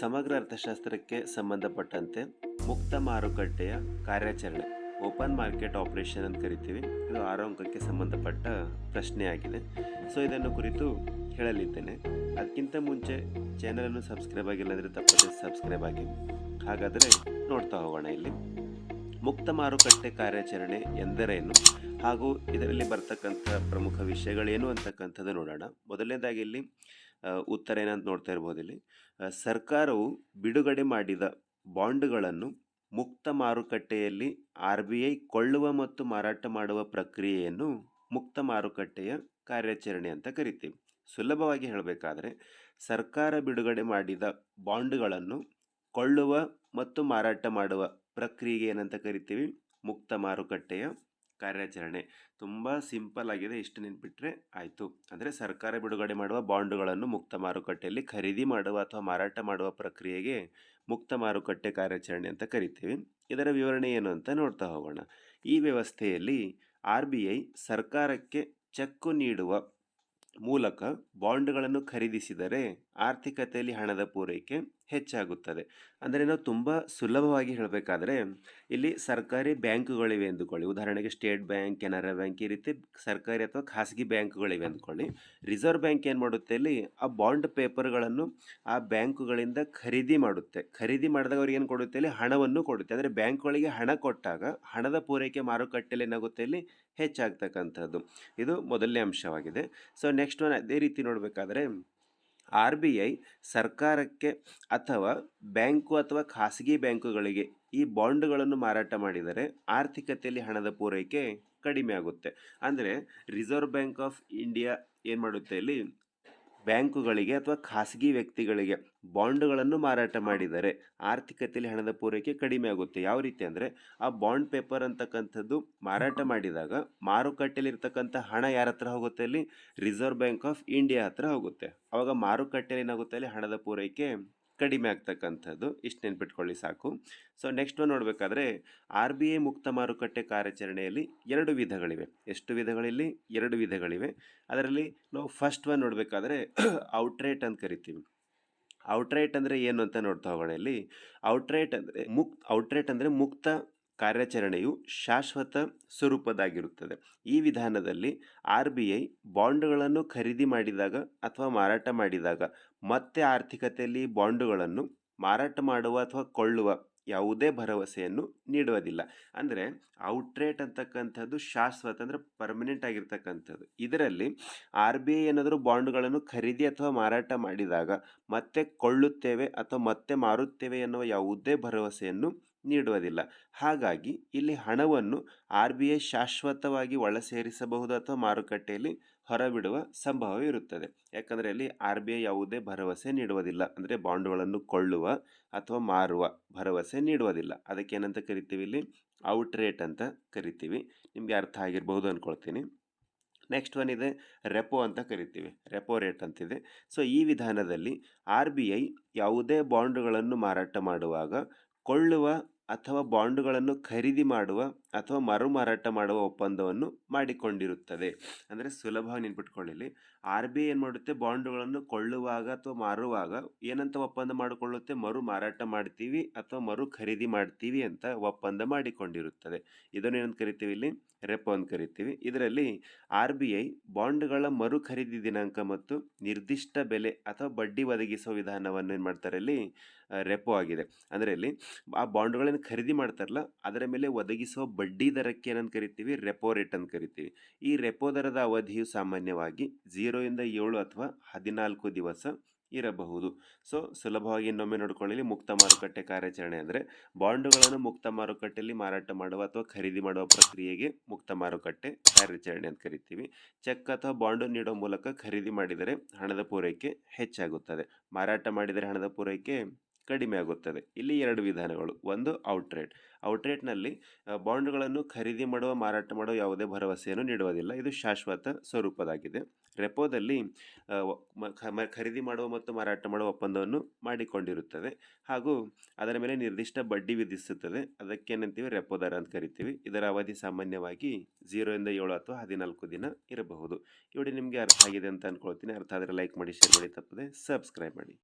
ಸಮಗ್ರ ಅರ್ಥಶಾಸ್ತ್ರಕ್ಕೆ ಸಂಬಂಧಪಟ್ಟಂತೆ ಮುಕ್ತ ಮಾರುಕಟ್ಟೆಯ ಕಾರ್ಯಾಚರಣೆ, ಓಪನ್ ಮಾರ್ಕೆಟ್ ಆಪರೇಷನ್ ಅಂತ ಕರಿತೀವಿ. ಇದು ಆರು ಅಂಕಕ್ಕೆ ಸಂಬಂಧಪಟ್ಟ ಪ್ರಶ್ನೆಯಾಗಿದೆ. ಸೊ ಇದನ್ನು ಕುರಿತು ಹೇಳಲಿದ್ದೇನೆ. ಅದಕ್ಕಿಂತ ಮುಂಚೆ ಚಾನಲನ್ನು ಸಬ್ಸ್ಕ್ರೈಬ್ ಆಗಿಲ್ಲ ಅಂದರೆ ತಪ್ಪದೆ ಸಬ್ಸ್ಕ್ರೈಬ್ ಆಗಿ. ಹಾಗಾದರೆ ನೋಡ್ತಾ ಹೋಗೋಣ ಇಲ್ಲಿ. ಮುಕ್ತ ಮಾರುಕಟ್ಟೆ ಕಾರ್ಯಾಚರಣೆ ಎಂದರೇನು? ಹಾಗೂ ಇದರಲ್ಲಿ ಬರ್ತಕ್ಕಂಥ ಪ್ರಮುಖ ವಿಷಯಗಳೇನು ಅಂತಕ್ಕಂಥದ್ದು ನೋಡೋಣ. ಮೊದಲನೇದಾಗಿ ಇಲ್ಲಿ ಉತ್ತರ ಏನಂತ ನೋಡ್ತಾ ಇರ್ಬೋದು ಇಲ್ಲಿ. ಸರ್ಕಾರವು ಬಿಡುಗಡೆ ಮಾಡಿದ ಬಾಂಡ್ಗಳನ್ನು ಮುಕ್ತ ಮಾರುಕಟ್ಟೆಯಲ್ಲಿ ಆರ್ ಬಿ ಐ ಕೊಳ್ಳುವ ಮತ್ತು ಮಾರಾಟ ಮಾಡುವ ಪ್ರಕ್ರಿಯೆಯನ್ನು ಮುಕ್ತ ಮಾರುಕಟ್ಟೆಯ ಕಾರ್ಯಾಚರಣೆ ಅಂತ ಕರಿತೀವಿ. ಸುಲಭವಾಗಿ ಹೇಳಬೇಕಾದ್ರೆ ಸರ್ಕಾರ ಬಿಡುಗಡೆ ಮಾಡಿದ ಬಾಂಡ್ಗಳನ್ನು ಕೊಳ್ಳುವ ಮತ್ತು ಮಾರಾಟ ಮಾಡುವ ಪ್ರಕ್ರಿಯೆಗೆ ಏನಂತ ಕರಿತೀವಿ? ಮುಕ್ತ ಮಾರುಕಟ್ಟೆಯ ಕಾರ್ಯಾಚರಣೆ. ತುಂಬ ಸಿಂಪಲ್ ಆಗಿದೆ, ಇಷ್ಟು ನೆನ್ಪಿಟ್ರೆ ಆಯಿತು. ಅಂದರೆ ಸರ್ಕಾರ ಬಿಡುಗಡೆ ಮಾಡುವ ಬಾಂಡುಗಳನ್ನು ಮುಕ್ತ ಮಾರುಕಟ್ಟೆಯಲ್ಲಿ ಖರೀದಿ ಮಾಡುವ ಅಥವಾ ಮಾರಾಟ ಮಾಡುವ ಪ್ರಕ್ರಿಯೆಗೆ ಮುಕ್ತ ಮಾರುಕಟ್ಟೆ ಕಾರ್ಯಾಚರಣೆ ಅಂತ ಕರಿತೀವಿ. ಇದರ ವಿವರಣೆ ಏನು ಅಂತ ನೋಡ್ತಾ ಹೋಗೋಣ. ಈ ವ್ಯವಸ್ಥೆಯಲ್ಲಿ ಆರ್ ಬಿ ಐ ಸರ್ಕಾರಕ್ಕೆ ಚೆಕ್ಕು ನೀಡುವ ಮೂಲಕ ಬಾಂಡ್ಗಳನ್ನು ಖರೀದಿಸಿದರೆ ಆರ್ಥಿಕತೆಯಲ್ಲಿ ಹಣದ ಪೂರೈಕೆ ಹೆಚ್ಚಾಗುತ್ತದೆ. ಅಂದರೆ ನಾವು ತುಂಬ ಸುಲಭವಾಗಿ ಹೇಳಬೇಕಾದ್ರೆ, ಇಲ್ಲಿ ಸರ್ಕಾರಿ ಬ್ಯಾಂಕುಗಳಿವೆ ಅಂದುಕೊಳ್ಳಿ ಉದಾಹರಣೆಗೆ ಸ್ಟೇಟ್ ಬ್ಯಾಂಕ್, ಕೆನರಾ ಬ್ಯಾಂಕ್ ಈ ರೀತಿ ಸರ್ಕಾರಿ ಅಥವಾ ಖಾಸಗಿ ಬ್ಯಾಂಕುಗಳಿವೆ ಅಂದ್ಕೊಳ್ಳಿ ರಿಸರ್ವ್ ಬ್ಯಾಂಕ್ ಏನು ಮಾಡುತ್ತೆ? ಇಲ್ಲಿ ಆ ಬಾಂಡ್ ಪೇಪರ್ಗಳನ್ನು ಆ ಬ್ಯಾಂಕುಗಳಿಂದ ಖರೀದಿ ಮಾಡುತ್ತೆ. ಖರೀದಿ ಮಾಡಿದಾಗ ಅವ್ರಿಗೆ ಏನು ಕೊಡುತ್ತೆ? ಇಲ್ಲಿ ಹಣವನ್ನು ಕೊಡುತ್ತೆ. ಅಂದರೆ ಬ್ಯಾಂಕ್ಗಳಿಗೆ ಹಣ ಕೊಟ್ಟಾಗ, ಹಣದ ಪೂರೈಕೆ ಮಾರುಕಟ್ಟೆಯಲ್ಲಿ ಏನಾಗುತ್ತೆ? ಇಲ್ಲಿ ಹೆಚ್ಚಾಗ್ತಕ್ಕಂಥದ್ದು. ಇದು ಮೊದಲನೇ ಅಂಶವಾಗಿದೆ. ಸೊ ನೆಕ್ಸ್ಟ್ ಒನ್ ಅದೇ ರೀತಿ ನೋಡಬೇಕಾದ್ರೆ ಆರ್ ಬಿ ಐ ಸರ್ಕಾರಕ್ಕೆ ಅಥವಾ ಬ್ಯಾಂಕು ಅಥವಾ ಖಾಸಗಿ ಬ್ಯಾಂಕುಗಳಿಗೆ ಈ ಬಾಂಡ್ಗಳನ್ನು ಮಾರಾಟ ಮಾಡಿದರೆ ಆರ್ಥಿಕತೆಯಲ್ಲಿ ಹಣದ ಪೂರೈಕೆ ಕಡಿಮೆ ಆಗುತ್ತೆ. ಅಂದರೆ ರಿಸರ್ವ್ ಬ್ಯಾಂಕ್ ಆಫ್ ಇಂಡಿಯಾ ಏನು ಮಾಡುತ್ತೆ ಇಲ್ಲಿ? ಬ್ಯಾಂಕುಗಳಿಗೆ ಅಥವಾ ಖಾಸಗಿ ವ್ಯಕ್ತಿಗಳಿಗೆ ಬಾಂಡ್ಗಳನ್ನು ಮಾರಾಟ ಮಾಡಿದರೆ ಆರ್ಥಿಕತೆಯಲ್ಲಿ ಹಣದ ಪೂರೈಕೆ ಕಡಿಮೆ ಆಗುತ್ತೆ. ಯಾವ ರೀತಿ ಅಂದರೆ ಆ ಬಾಂಡ್ ಪೇಪರ್ ಅಂತಕ್ಕಂಥದ್ದು ಮಾರಾಟ ಮಾಡಿದಾಗ ಮಾರುಕಟ್ಟೆಯಲ್ಲಿ ಇರ್ತಕ್ಕಂಥ ಹಣ ಯಾರ ಹತ್ರ ಹೋಗುತ್ತೆ ಅಲ್ಲಿ? ರಿಸರ್ವ್ ಬ್ಯಾಂಕ್ ಆಫ್ ಇಂಡಿಯಾ ಹತ್ರ ಹೋಗುತ್ತೆ. ಅವಾಗ ಮಾರುಕಟ್ಟೆಯಲ್ಲಿ ಏನಾಗುತ್ತೆ ಅಲ್ಲಿ? ಹಣದ ಪೂರೈಕೆ ಕಡಿಮೆ ಆಗ್ತಕ್ಕಂಥದ್ದು. ಇಷ್ಟು ನೆನ್ಪಿಟ್ಕೊಳ್ಳಿ ಸಾಕು. ಸೊ ನೆಕ್ಸ್ಟ್ ನೋಡಬೇಕಾದ್ರೆ ಆರ್ ಬಿ ಐ ಮುಕ್ತ ಮಾರುಕಟ್ಟೆ ಕಾರ್ಯಾಚರಣೆಯಲ್ಲಿ ಎರಡು ವಿಧಗಳಿವೆ. ಎಷ್ಟು ವಿಧಗಳಲ್ಲಿ? ಎರಡು ವಿಧಗಳಿವೆ. ಅದರಲ್ಲಿ ನಾವು ಫಸ್ಟ್ ಒನ್ ನೋಡಬೇಕಾದ್ರೆ ಔಟ್ರೇಟ್ ಅಂತ ಕರಿತೀವಿ. ಔಟ್ರೇಟ್ ಅಂದರೆ ಏನು ಅಂತ ನೋಡ್ತಾ ಹೋಗೋಣ ಇಲ್ಲಿ. ಔಟ್ರೇಟ್ ಅಂದರೆ ಮುಕ್ ಔಟ್ರೇಟ್ ಅಂದರೆ ಮುಕ್ತ ಕಾರ್ಯಾಚರಣೆಯು ಶಾಶ್ವತ ಸ್ವರೂಪದಾಗಿರುತ್ತದೆ. ಈ ವಿಧಾನದಲ್ಲಿ ಆರ್ ಬಿ ಐ ಬಾಂಡ್ಗಳನ್ನು ಖರೀದಿ ಮಾಡಿದಾಗ ಅಥವಾ ಮಾರಾಟ ಮಾಡಿದಾಗ ಮತ್ತೆ ಆರ್ಥಿಕತೆಯಲ್ಲಿ ಬಾಂಡುಗಳನ್ನು ಮಾರಾಟ ಮಾಡುವ ಅಥವಾ ಕೊಳ್ಳುವ ಯಾವುದೇ ಭರವಸೆಯನ್ನು ನೀಡುವುದಿಲ್ಲ. ಅಂದರೆ ಔಟ್ರೇಟ್ ಅಂತಕ್ಕಂಥದ್ದು ಶಾಶ್ವತ ಅಂದರೆ ಪರ್ಮನೆಂಟ್ ಆಗಿರ್ತಕ್ಕಂಥದ್ದು. ಇದರಲ್ಲಿ ಆರ್ ಬಿ ಐ ಏನಾದರೂ ಬಾಂಡುಗಳನ್ನು ಖರೀದಿ ಅಥವಾ ಮಾರಾಟ ಮಾಡಿದಾಗ ಮತ್ತೆ ಕೊಳ್ಳುತ್ತೇವೆ ಅಥವಾ ಮತ್ತೆ ಮಾರುತ್ತೇವೆ ಎನ್ನುವ ಯಾವುದೇ ಭರವಸೆಯನ್ನು ನೀಡುವುದಿಲ್ಲ. ಹಾಗಾಗಿ ಇಲ್ಲಿ ಹಣವನ್ನು ಆರ್ ಬಿ ಐ ಶಾಶ್ವತವಾಗಿ ಒಳಸೇರಿಸಬಹುದು ಅಥವಾ ಮಾರುಕಟ್ಟೆಯಲ್ಲಿ ಹೊರಬಿಡುವ ಸಂಭವ ಇರುತ್ತದೆ. ಯಾಕಂದರೆ ಇಲ್ಲಿ ಆರ್ ಬಿ ಐ ಯಾವುದೇ ಭರವಸೆ ನೀಡುವುದಿಲ್ಲ. ಅಂದರೆ ಬಾಂಡ್ಗಳನ್ನು ಕೊಳ್ಳುವ ಅಥವಾ ಮಾರುವ ಭರವಸೆ ನೀಡುವುದಿಲ್ಲ. ಅದಕ್ಕೆ ಏನಂತ ಕರಿತೀವಿ ಇಲ್ಲಿ? ಔಟ್ ರೇಟ್ ಅಂತ ಕರಿತೀವಿ. ನಿಮಗೆ ಅರ್ಥ ಆಗಿರಬಹುದು ಅಂದ್ಕೊಳ್ತೀನಿ ನೆಕ್ಸ್ಟ್ ಒನ್ ಇದೆ ರೆಪೋ ಅಂತ ಕರಿತೀವಿ. ರೆಪೋ ರೇಟ್ ಅಂತಿದೆ. ಸೊ ಈ ವಿಧಾನದಲ್ಲಿ ಆರ್ ಬಿ ಐ ಯಾವುದೇ ಬಾಂಡ್ಗಳನ್ನು ಮಾರಾಟ ಮಾಡುವಾಗ ಕೊಳ್ಳುವ ಅಥವಾ ಬಾಂಡುಗಳನ್ನು ಖರೀದಿ ಮಾಡುವ ಅಥವಾ ಮರು ಮಾರಾಟ ಮಾಡುವ ಒಪ್ಪಂದವನ್ನು ಮಾಡಿಕೊಂಡಿರುತ್ತದೆ. ಅಂದರೆ ಸುಲಭವಾಗಿ ನೆನ್ಪಿಟ್ಕೊಳ್ಳಿ ಆರ್ ಬಿ ಐ ಏನು ಮಾಡುತ್ತೆ? ಬಾಂಡುಗಳನ್ನು ಕೊಳ್ಳುವಾಗ ಅಥವಾ ಮಾರುವಾಗ ಏನಂತ ಒಪ್ಪಂದ ಮಾಡಿಕೊಳ್ಳುತ್ತೆ? ಮರು ಮಾರಾಟ ಮಾಡ್ತೀವಿ ಅಥವಾ ಮರು ಖರೀದಿ ಮಾಡ್ತೀವಿ ಅಂತ ಒಪ್ಪಂದ ಮಾಡಿಕೊಂಡಿರುತ್ತದೆ. ಇದನ್ನು ಏನಂತ ಕರಿತೀವಿ ಇಲ್ಲಿ? ರೆಪೋ ಅಂತ ಕರಿತೀವಿ. ಇದರಲ್ಲಿ ಆರ್ ಬಿ ಐ ಬಾಂಡ್ಗಳ ಮರು ಖರೀದಿ ದಿನಾಂಕ ಮತ್ತು ನಿರ್ದಿಷ್ಟ ಬೆಲೆ ಅಥವಾ ಬಡ್ಡಿ ಒದಗಿಸುವ ವಿಧಾನವನ್ನು ಏನು ಮಾಡ್ತಾರೆ ಇಲ್ಲಿ? ರೆಪೋ ಆಗಿದೆ. ಅಂದರೆ ಇಲ್ಲಿ ಆ ಬಾಂಡ್ಗಳನ್ನು ಖರೀದಿ ಮಾಡ್ತಾರಲ್ಲ, ಅದರ ಮೇಲೆ ಒದಗಿಸುವ ಬಡ್ಡಿ ದರಕ್ಕೆ ಏನಂತ ಕರಿತೀವಿ? ರೆಪೋ ರೇಟ್ ಅಂತ ಕರಿತೀವಿ. ಈ ರೆಪೋ ದರದ ಅವಧಿಯು ಸಾಮಾನ್ಯವಾಗಿ ಝೀರೋ ಇಂದ ಏಳು ಅಥವಾ ಹದಿನಾಲ್ಕು ದಿವಸ ಇರಬಹುದು. ಸೊ ಸುಲಭವಾಗಿ ಇನ್ನೊಮ್ಮೆ ನೋಡ್ಕೊಳ್ಳಿ ಮುಕ್ತ ಮಾರುಕಟ್ಟೆ ಕಾರ್ಯಾಚರಣೆ ಅಂದರೆ ಬಾಂಡುಗಳನ್ನು ಮುಕ್ತ ಮಾರುಕಟ್ಟೆಯಲ್ಲಿ ಮಾರಾಟ ಮಾಡುವ ಅಥವಾ ಖರೀದಿ ಮಾಡುವ ಪ್ರಕ್ರಿಯೆಗೆ ಮುಕ್ತ ಮಾರುಕಟ್ಟೆ ಕಾರ್ಯಾಚರಣೆ ಅಂತ ಕರಿತೀವಿ. ಚೆಕ್ ಅಥವಾ ಬಾಂಡು ನೀಡುವ ಮೂಲಕ ಖರೀದಿ ಮಾಡಿದರೆ ಹಣದ ಪೂರೈಕೆ ಹೆಚ್ಚಾಗುತ್ತದೆ. ಮಾರಾಟ ಮಾಡಿದರೆ ಹಣದ ಪೂರೈಕೆ ಕಡಿಮೆ ಆಗುತ್ತದೆ. ಇಲ್ಲಿ ಎರಡು ವಿಧಾನಗಳು. ಒಂದು ಔಟ್ರೇಟ್ ಔಟ್ರೇಟ್ನಲ್ಲಿ ಬಾಂಡ್ಗಳನ್ನು ಖರೀದಿ ಮಾಡುವ, ಮಾರಾಟ ಮಾಡುವ ಯಾವುದೇ ಭರವಸೆಯನ್ನು ನೀಡುವುದಿಲ್ಲ. ಇದು ಶಾಶ್ವತ ಸ್ವರೂಪದಾಗಿದೆ. ರೆಪೋದಲ್ಲಿ ಖರೀದಿ ಮಾಡುವ ಮತ್ತು ಮಾರಾಟ ಮಾಡುವ ಒಪ್ಪಂದವನ್ನು ಮಾಡಿಕೊಂಡಿರುತ್ತದೆ. ಹಾಗೂ ಅದರ ಮೇಲೆ ನಿರ್ದಿಷ್ಟ ಬಡ್ಡಿ ವಿಧಿಸುತ್ತದೆ. ಅದಕ್ಕೇನಂತೀವಿ ರೆಪೋ ದರ ಅಂತ ಕರಿತೀವಿ. ಇದರ ಅವಧಿ ಸಾಮಾನ್ಯವಾಗಿ ಝೀರೋಯಿಂದ ಏಳು ಅಥವಾ ಹದಿನಾಲ್ಕು ದಿನ ಇರಬಹುದು. ಇವಡೆ ನಿಮಗೆ ಅರ್ಥ ಆಗಿದೆ ಅಂತ ಅಂದ್ಕೊಳ್ತೀನಿ ಅರ್ಥ ಆದರೆ ಲೈಕ್ ಮಾಡಿ, ಶೇರ್ ಮಾಡಿ, ತಪ್ಪದೆ ಸಬ್ಸ್ಕ್ರೈಬ್ ಮಾಡಿ.